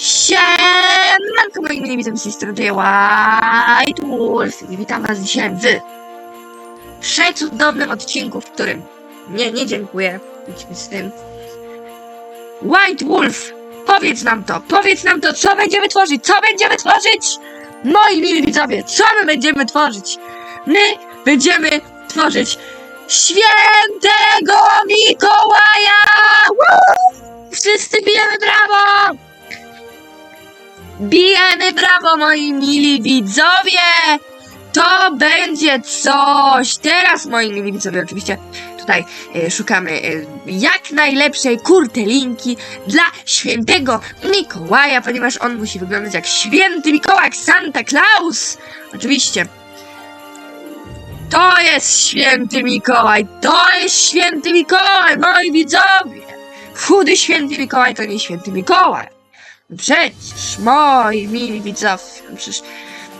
Siemanko moi mili witam z tej White Wolf i witam was dzisiaj w przecudownym odcinku, w którym nie, nie dziękuję, idźmy z tym. White Wolf, powiedz nam to, powiedz nam to, co będziemy tworzyć, co będziemy tworzyć? Moi mili widzowie, co my będziemy tworzyć? My będziemy tworzyć świętego Mikołaja! Woo! wszyscy bijemy brawo Bijemy brawo, moi mili widzowie! To będzie coś! Teraz, moi mili widzowie, oczywiście tutaj e, szukamy e, jak najlepszej kurtelinki dla świętego Mikołaja, ponieważ on musi wyglądać jak święty Mikołaj, Santa Claus! Oczywiście. To jest święty Mikołaj! To jest święty Mikołaj, moi widzowie! Chudy święty Mikołaj to nie święty Mikołaj. Przecież, moi mili widzowie, no przecież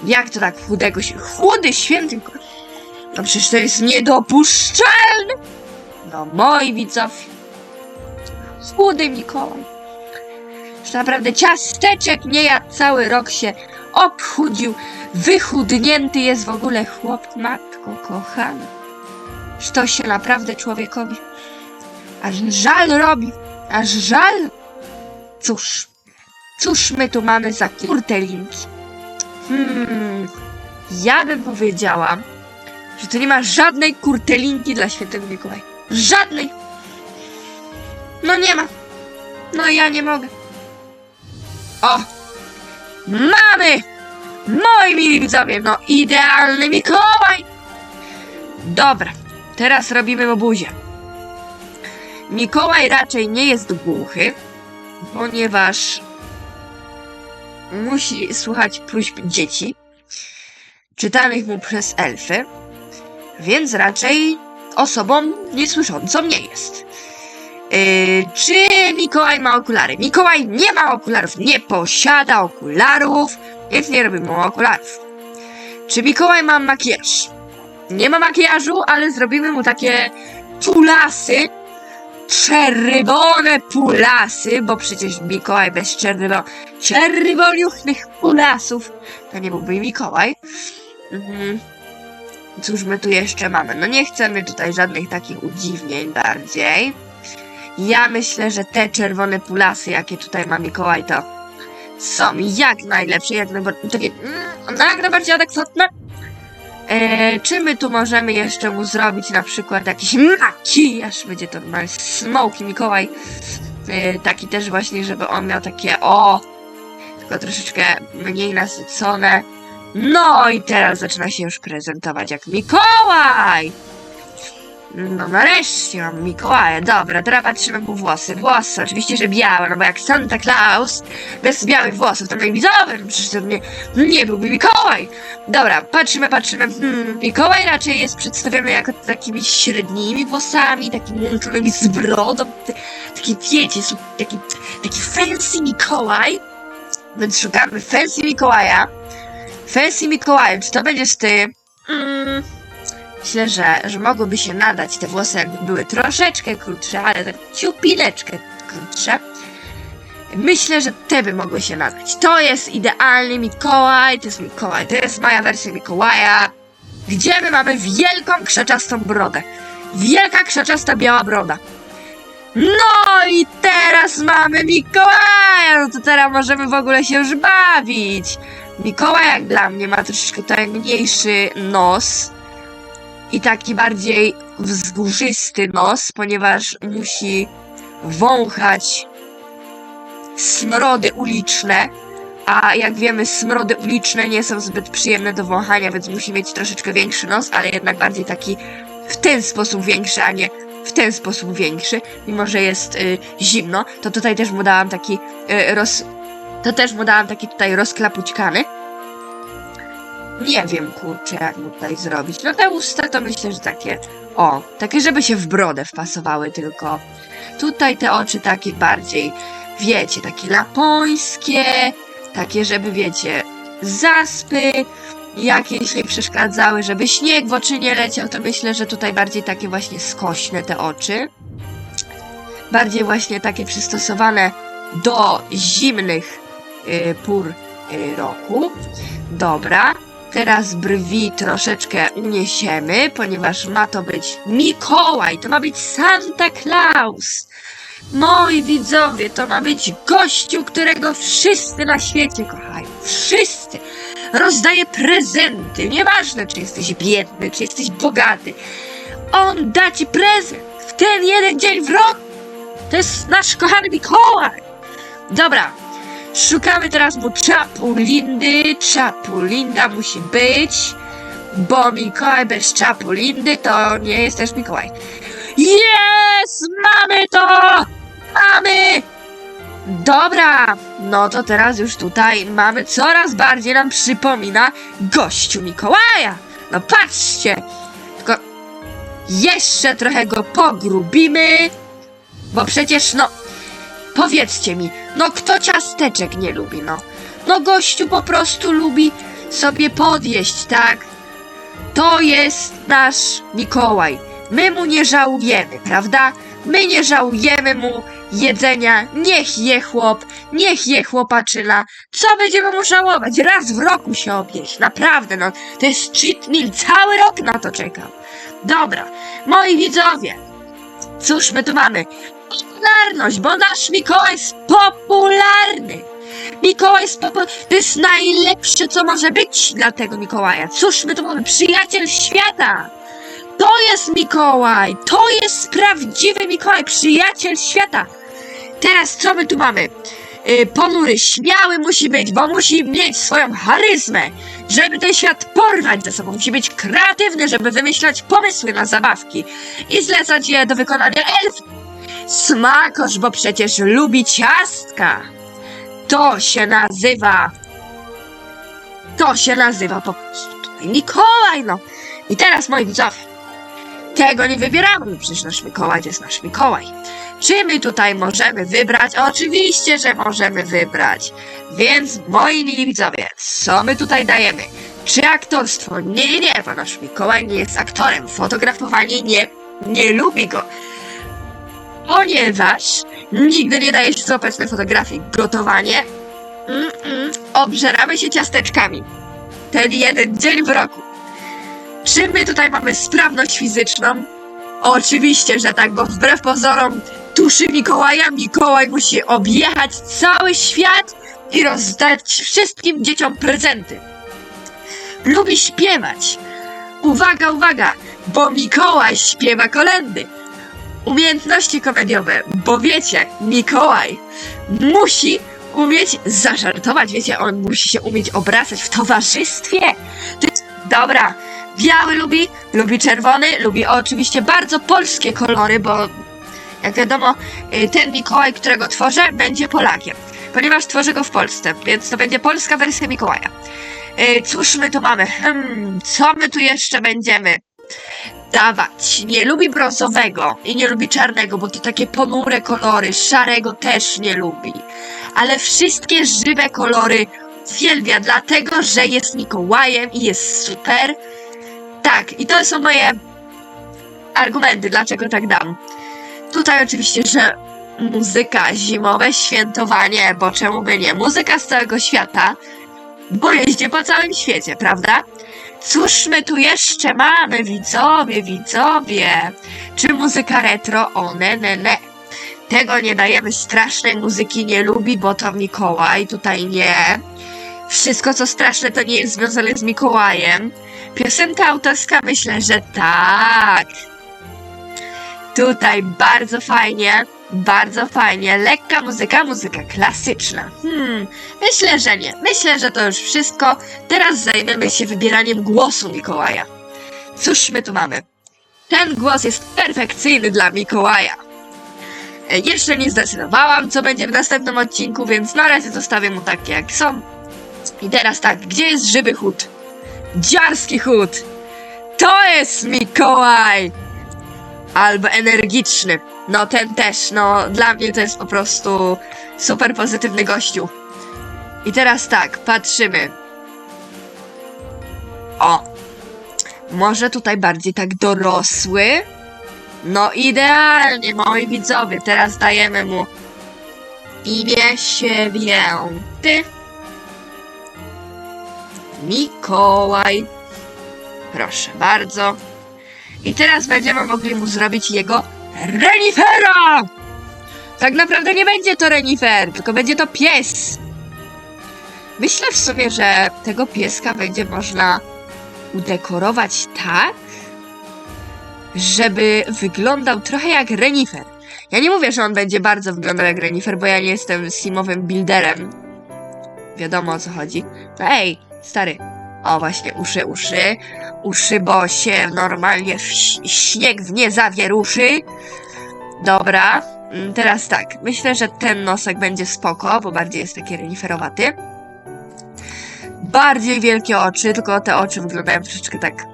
jak to tak chudego się... Chudy święty. No przecież to jest niedopuszczalne. No moi widzowie. Chudy Mikołaj. Że naprawdę ciasteczek nie jadł, cały rok się obchudził. Wychudnięty jest w ogóle chłop, matko kochana. Że to się naprawdę człowiekowi aż żal robi. Aż żal. Cóż, cóż my tu mamy za kurtelinki? Hmm, ja bym powiedziała, że to nie ma żadnej kurtelinki dla świętego Mikołaja. Żadnej! No nie ma. No ja nie mogę. O! Mamy! Moi mili widzowie, no idealny Mikołaj! Dobra, teraz robimy obuzie. Mikołaj raczej nie jest głuchy, ponieważ musi słuchać próśb dzieci, czytanych mu przez elfy, więc raczej osobą niesłyszącą nie jest. Yy, czy Mikołaj ma okulary? Mikołaj nie ma okularów, nie posiada okularów, więc nie robimy mu okularów. Czy Mikołaj ma makijaż? Nie ma makijażu, ale zrobimy mu takie tulasy, czerwone pulasy, bo przecież Mikołaj bez czerwono, czerwoniuchnych pulasów to nie byłby Mikołaj. Mhm. Cóż my tu jeszcze mamy? No nie chcemy tutaj żadnych takich udziwnień bardziej. Ja myślę, że te czerwone pulasy, jakie tutaj ma Mikołaj, to są jak najlepsze, jak najbardziej, takie, mm, jak najbardziej adekwatne. E, czy my tu możemy jeszcze mu zrobić na przykład jakiś makijaż? Będzie to normalnie Smoki Mikołaj. E, taki też właśnie, żeby on miał takie o, tylko troszeczkę mniej nasycone. No i teraz zaczyna się już prezentować jak Mikołaj! No nareszcie mam Mikołaja. Dobra, teraz patrzymy mu włosy. Włosy, oczywiście, że białe, no bo jak Santa Claus bez białych włosów, to widzowy, przecież to nie, nie byłby Mikołaj. Dobra, patrzymy, patrzymy. Hmm, Mikołaj raczej jest przedstawiony jako takimi średnimi włosami, takimi łączonymi z brodą. Taki, wiecie, taki, taki fancy Mikołaj. Więc szukamy fancy Mikołaja. Fancy Mikołaju, czy to będziesz ty? Myślę, że, że mogłyby się nadać te włosy, jakby były troszeczkę krótsze, ale tak ciupineczkę krótsze. Myślę, że te by mogły się nadać. To jest idealny Mikołaj, to jest Mikołaj, to jest moja wersja Mikołaja. Gdzie my mamy wielką krzaczastą brodę? Wielka krzaczasta biała broda. No i teraz mamy Mikołaja, no to teraz możemy w ogóle się już bawić. Mikołaj jak dla mnie ma troszeczkę tak mniejszy nos i taki bardziej wzgórzysty nos, ponieważ musi wąchać smrody uliczne, a jak wiemy smrody uliczne nie są zbyt przyjemne do wąchania, więc musi mieć troszeczkę większy nos, ale jednak bardziej taki w ten sposób większy, a nie w ten sposób większy, mimo że jest y, zimno, to tutaj też mu dałam taki y, roz... To też mu dałam taki tutaj rozklapućkany. Nie wiem, kurczę, jak tutaj zrobić. No te usta to myślę, że takie, o, takie, żeby się w brodę wpasowały tylko. Tutaj te oczy takie bardziej, wiecie, takie lapońskie, takie, żeby, wiecie, zaspy jakieś nie przeszkadzały, żeby śnieg w oczy nie leciał, to myślę, że tutaj bardziej takie właśnie skośne te oczy. Bardziej właśnie takie przystosowane do zimnych y, pór y, roku. Dobra. Teraz brwi troszeczkę uniesiemy, ponieważ ma to być Mikołaj, to ma być Santa Claus. Moi widzowie, to ma być gościu, którego wszyscy na świecie kochają. Wszyscy. Rozdaje prezenty. Nieważne, czy jesteś biedny, czy jesteś bogaty. On da ci prezent w ten jeden dzień w roku. To jest nasz kochany Mikołaj. Dobra. Szukamy teraz mu czapulindy. Czapulinda musi być. Bo Mikołaj bez czapulindy to nie jest też Mikołaj. Jest! Mamy to! Mamy! Dobra, no to teraz już tutaj mamy coraz bardziej nam przypomina gościu Mikołaja. No patrzcie, tylko jeszcze trochę go pogrubimy, bo przecież no, powiedzcie mi, no kto ciasteczek nie lubi, no? No gościu po prostu lubi sobie podjeść, tak? To jest nasz Mikołaj. My mu nie żałujemy, prawda? My nie żałujemy mu jedzenia. Niech je chłop, niech je chłopaczyna. Co będziemy mu żałować? Raz w roku się objeść. Naprawdę, no. To jest cheat meal. Cały rok na to czekam. Dobra, moi widzowie. Cóż my tu mamy? Popularność, bo nasz Mikołaj jest popularny. Mikołaj jest popu- To jest najlepsze, co może być dla tego Mikołaja. Cóż my tu mamy? Przyjaciel świata. To jest Mikołaj! To jest prawdziwy Mikołaj, przyjaciel świata! Teraz co my tu mamy? Yy, ponury, śmiały musi być, bo musi mieć swoją charyzmę, żeby ten świat porwać ze sobą. Musi być kreatywny, żeby wymyślać pomysły na zabawki i zlecać je do wykonania elf. Smakosz, bo przecież lubi ciastka. To się nazywa... To się nazywa po prostu Mikołaj, no. I teraz, moi widzowie, tego nie wybieramy, przecież nasz Mikołaj jest nasz Mikołaj. Czy my tutaj możemy wybrać? Oczywiście, że możemy wybrać. Więc, moi mili widzowie, co my tutaj dajemy? Czy aktorstwo? Nie, nie, nie, bo nasz Mikołaj nie jest aktorem. Fotografowanie nie, nie lubi go. Ponieważ nigdy nie daje się złapać na fotografii. Gotowanie? Mm-mm. Obżeramy się ciasteczkami. Ten jeden dzień w roku. Czy my tutaj mamy sprawność fizyczną? Oczywiście, że tak, bo wbrew pozorom tuszy Mikołaja, Mikołaj musi objechać cały świat i rozdać wszystkim dzieciom prezenty. Lubi śpiewać. Uwaga, uwaga, bo Mikołaj śpiewa kolendy. Umiejętności komediowe, bo wiecie, Mikołaj musi umieć zażartować, wiecie, on musi się umieć obracać w towarzystwie. To jest, dobra, Biały lubi, lubi czerwony, lubi oczywiście bardzo polskie kolory, bo jak wiadomo, y, ten Mikołaj, którego tworzę, będzie Polakiem, ponieważ tworzę go w Polsce, więc to będzie polska wersja Mikołaja. Y, Cóż my tu mamy? Hmm, co my tu jeszcze będziemy dawać? Nie lubi brązowego i nie lubi czarnego, bo to takie ponure kolory, szarego też nie lubi. Ale wszystkie żywe kolory uwielbia, dlatego że jest Mikołajem i jest super. Tak, i to są moje argumenty, dlaczego tak dam. Tutaj oczywiście, że muzyka, zimowe świętowanie, bo czemu by nie? Muzyka z całego świata, bo jeździ po całym świecie, prawda? Cóż my tu jeszcze mamy, widzowie, widzowie? Czy muzyka retro? O, ne, ne, ne. Tego nie dajemy, strasznej muzyki nie lubi, bo to Mikołaj, tutaj nie. Wszystko, co straszne, to nie jest związane z Mikołajem. Piosenka autorska myślę, że tak. Tutaj bardzo fajnie, bardzo fajnie. Lekka muzyka, muzyka klasyczna. Hmm, myślę, że nie. Myślę, że to już wszystko. Teraz zajmiemy się wybieraniem głosu Mikołaja. Cóż my tu mamy? Ten głos jest perfekcyjny dla Mikołaja. Jeszcze nie zdecydowałam, co będzie w następnym odcinku, więc na razie zostawię mu takie, jak są. I teraz tak, gdzie jest żywy chód? Dziarski chód! To jest Mikołaj! Albo energiczny. No ten też, no dla mnie to jest po prostu super pozytywny gościu. I teraz tak, patrzymy. O! Może tutaj bardziej tak dorosły? No idealnie, moi widzowie. Teraz dajemy mu imię święty. Mikołaj. Proszę bardzo. I teraz będziemy mogli mu zrobić jego renifera! Tak naprawdę nie będzie to renifer, tylko będzie to pies. Myślę w sumie, że tego pieska będzie można udekorować tak, żeby wyglądał trochę jak renifer. Ja nie mówię, że on będzie bardzo wyglądał jak renifer, bo ja nie jestem simowym builderem. Wiadomo o co chodzi. No ej, stary. O, właśnie, uszy, uszy. Uszy, bo się normalnie śnieg w nie zawieruszy. Dobra, mm, teraz tak. Myślę, że ten nosek będzie spoko, bo bardziej jest taki reniferowaty. Bardziej wielkie oczy, tylko te oczy wyglądają troszeczkę tak.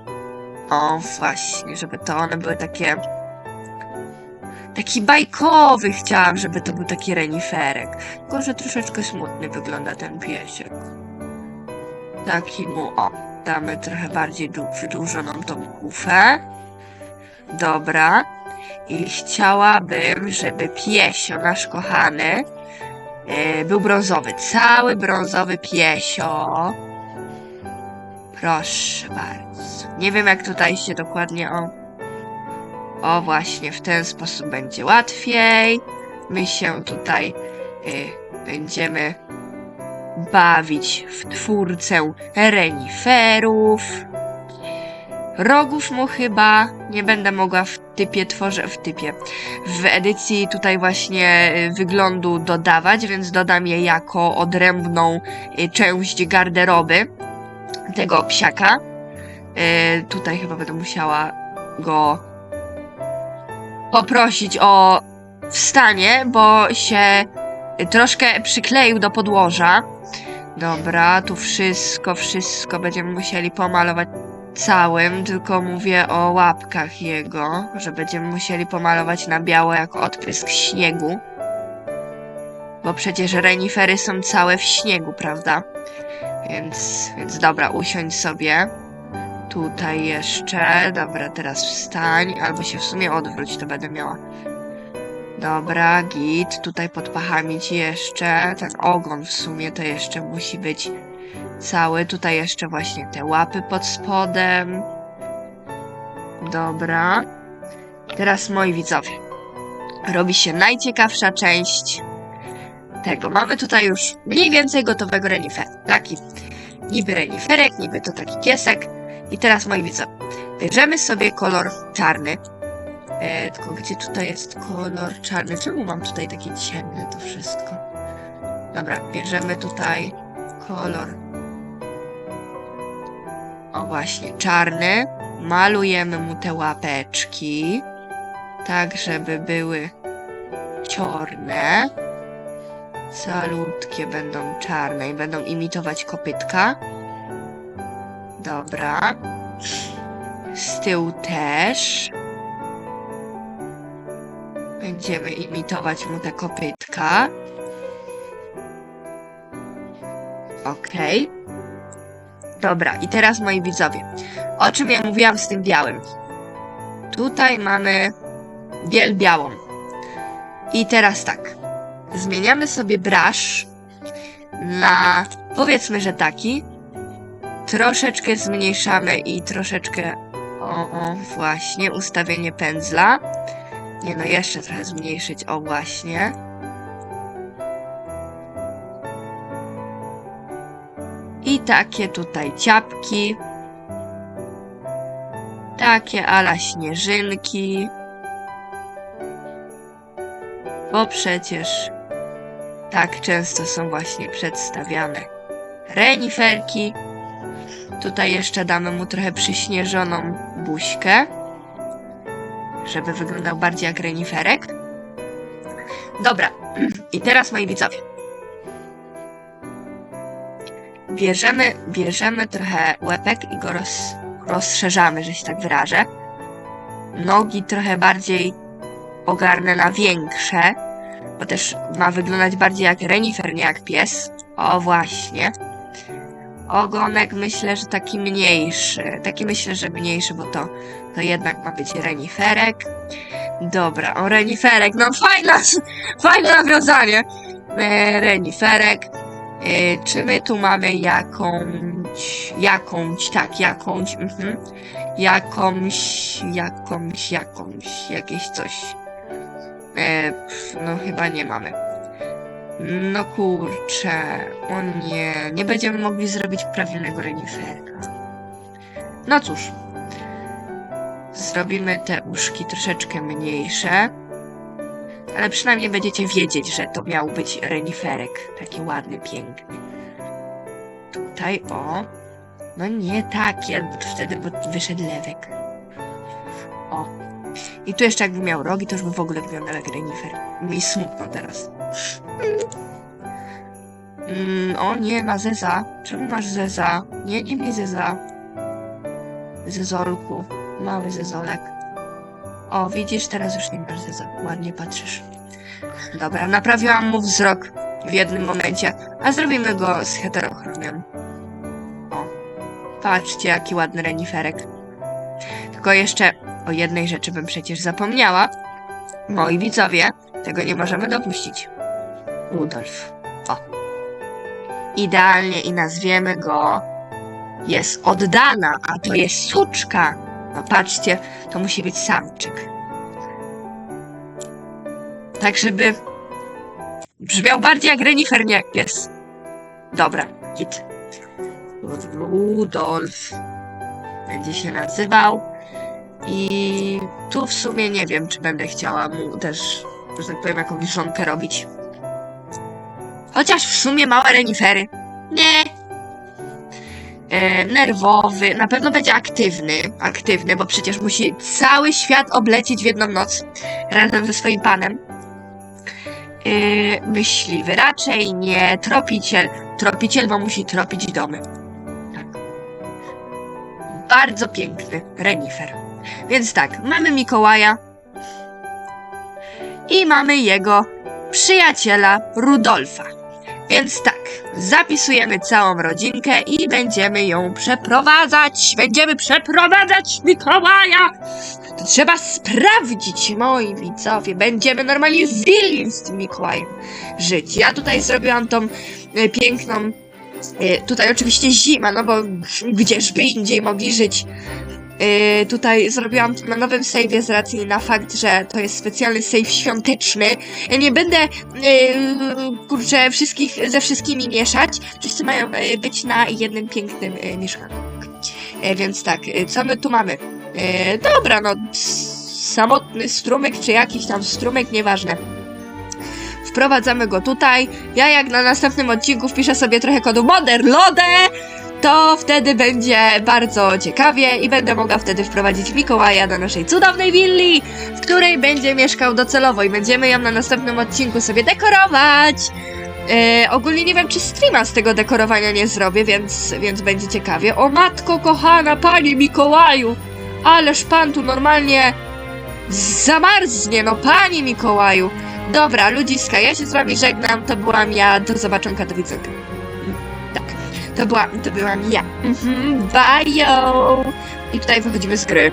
O, właśnie, żeby to one były takie. Taki bajkowy chciałam, żeby to był taki reniferek. Tylko, że troszeczkę smutny wygląda ten piesiek. Taki mu, o, damy trochę bardziej wydłużoną tą kufę. Dobra. I chciałabym, żeby piesio, nasz kochany, e, był brązowy. Cały brązowy piesio. Proszę bardzo. Nie wiem, jak tutaj się dokładnie o. O, właśnie, w ten sposób będzie łatwiej. My się tutaj y, będziemy bawić w twórcę reniferów. Rogów mu chyba nie będę mogła w typie tworze, w typie, w edycji tutaj właśnie y, wyglądu dodawać, więc dodam je jako odrębną y, część garderoby tego psiaka. Y, tutaj chyba będę musiała go poprosić o wstanie, bo się troszkę przykleił do podłoża. Dobra, tu wszystko, wszystko będziemy musieli pomalować całym, tylko mówię o łapkach jego, że będziemy musieli pomalować na biało jak odprysk śniegu. Bo przecież renifery są całe w śniegu, prawda? Więc, więc dobra, usiądź sobie. Tutaj jeszcze. Dobra, teraz wstań. Albo się w sumie odwróć, to będę miała. Dobra, git. Tutaj pod pachami ci jeszcze. Ten ogon w sumie to jeszcze musi być cały. Tutaj jeszcze właśnie te łapy pod spodem. Dobra. Teraz moi widzowie. Robi się najciekawsza część tego. Mamy tutaj już mniej więcej gotowego renifera. Taki niby reniferek, niby to taki piesek. I teraz moi widzowie, bierzemy sobie kolor czarny. E, tylko gdzie tutaj jest kolor czarny? Czemu mam tutaj takie ciemne to wszystko? Dobra, bierzemy tutaj kolor. O właśnie, czarny. Malujemy mu te łapeczki. Tak, żeby były czarne. Calutkie będą czarne i będą imitować kopytka. Dobra. Z tyłu też. Będziemy imitować mu te kopytka. Okej. Dobra, i teraz moi widzowie. O czym ja mówiłam z tym białym? Tutaj mamy biel białą. I teraz tak. Zmieniamy sobie brush na powiedzmy, że taki. Troszeczkę zmniejszamy i troszeczkę. O, o, właśnie, ustawienie pędzla. Nie no, jeszcze trochę zmniejszyć. O, właśnie. I takie tutaj ciapki. Takie ala śnieżynki. Bo przecież tak często są właśnie przedstawiane reniferki. Tutaj jeszcze damy mu trochę przyśnieżoną buźkę, żeby wyglądał bardziej jak reniferek. Dobra, i teraz moi widzowie. Bierzemy, bierzemy trochę łepek i go roz, rozszerzamy, że się tak wyrażę. Nogi trochę bardziej ogarnę na większe, bo też ma wyglądać bardziej jak renifer, nie jak pies. O właśnie. Ogonek myślę, że taki mniejszy. Taki myślę, że mniejszy, bo to, to jednak ma być reniferek. Dobra, o reniferek, no fajna, fajne nawiązanie. E, reniferek. E, czy my tu mamy jakąś, jakąś, tak, jakąś, mhm. Jakąś, jakąś, jakąś, jakieś coś. E, pff, no chyba nie mamy. No kurczę, o nie, nie będziemy mogli zrobić prawilnego reniferka. No cóż, zrobimy te uszki troszeczkę mniejsze, ale przynajmniej będziecie wiedzieć, że to miał być reniferek, taki ładny, piękny. Tutaj, o, no nie tak, ja wtedy bo wyszedł lewek. O, i tu jeszcze jakby miał rogi, to już by w ogóle wyglądał jak renifer. Mi smutno teraz. Mm, o nie, ma Zeza. Czemu masz Zeza? Nie, nie mi Zeza. Zezolku. Mały Zezolek. O, widzisz, teraz już nie masz Zeza. Ładnie patrzysz. Dobra, naprawiłam mu wzrok w jednym momencie, a zrobimy go z heterochromią. O, patrzcie, jaki ładny reniferek. Tylko jeszcze o jednej rzeczy bym przecież zapomniała. Moi widzowie, tego nie możemy dopuścić. Rudolf. O. Idealnie i nazwiemy go. Jest oddana, a to jest suczka. No patrzcie, to musi być samczyk. Tak, żeby brzmiał bardziej jak renifer, nie jak pies. Dobra, git. Rudolf będzie się nazywał. I tu w sumie nie wiem, czy będę chciała mu też, że tak powiem, jakąś żonkę robić. Chociaż w sumie małe renifery. Nie. E, nerwowy, na pewno będzie aktywny, aktywny, bo przecież musi cały świat oblecieć w jedną noc razem ze swoim panem. E, myśliwy, raczej nie. Tropiciel, tropiciel, bo musi tropić domy. Tak. Bardzo piękny renifer. Więc tak, mamy Mikołaja i mamy jego przyjaciela Rudolfa. Więc tak, zapisujemy całą rodzinkę i będziemy ją przeprowadzać. Będziemy przeprowadzać Mikołaja! To trzeba sprawdzić, moi widzowie. Będziemy normalnie w willi z tym Mikołajem żyć. Ja tutaj zrobiłam tą e, piękną. E, tutaj oczywiście zima, no bo gdzieżby indziej mogli żyć. Yy, tutaj zrobiłam to na nowym save'ie z racji na fakt, że to jest specjalny save świąteczny. Ja nie będę, yy, kurczę, wszystkich ze wszystkimi mieszać. Wszyscy mają yy, być na jednym pięknym yy, mieszkaniu. Yy, więc tak, yy, co my tu mamy? Yy, dobra, no, samotny strumyk, czy jakiś tam strumyk, nieważne. Wprowadzamy go tutaj. Ja jak na następnym odcinku wpiszę sobie trochę kodu MODERLODE, to wtedy będzie bardzo ciekawie i będę mogła wtedy wprowadzić Mikołaja do naszej cudownej willi, w której będzie mieszkał docelowo i będziemy ją na następnym odcinku sobie dekorować. E, ogólnie nie wiem, czy streama z tego dekorowania nie zrobię, więc, więc będzie ciekawie. O matko kochana, panie Mikołaju! Ależ pan tu normalnie zamarznie, no panie Mikołaju! Dobra, ludziska, ja się z wami żegnam, to byłam ja, do zobaczonka, do widzenia. To była, to byłam ja. Mhm, bye! I tutaj wychodzimy z gry.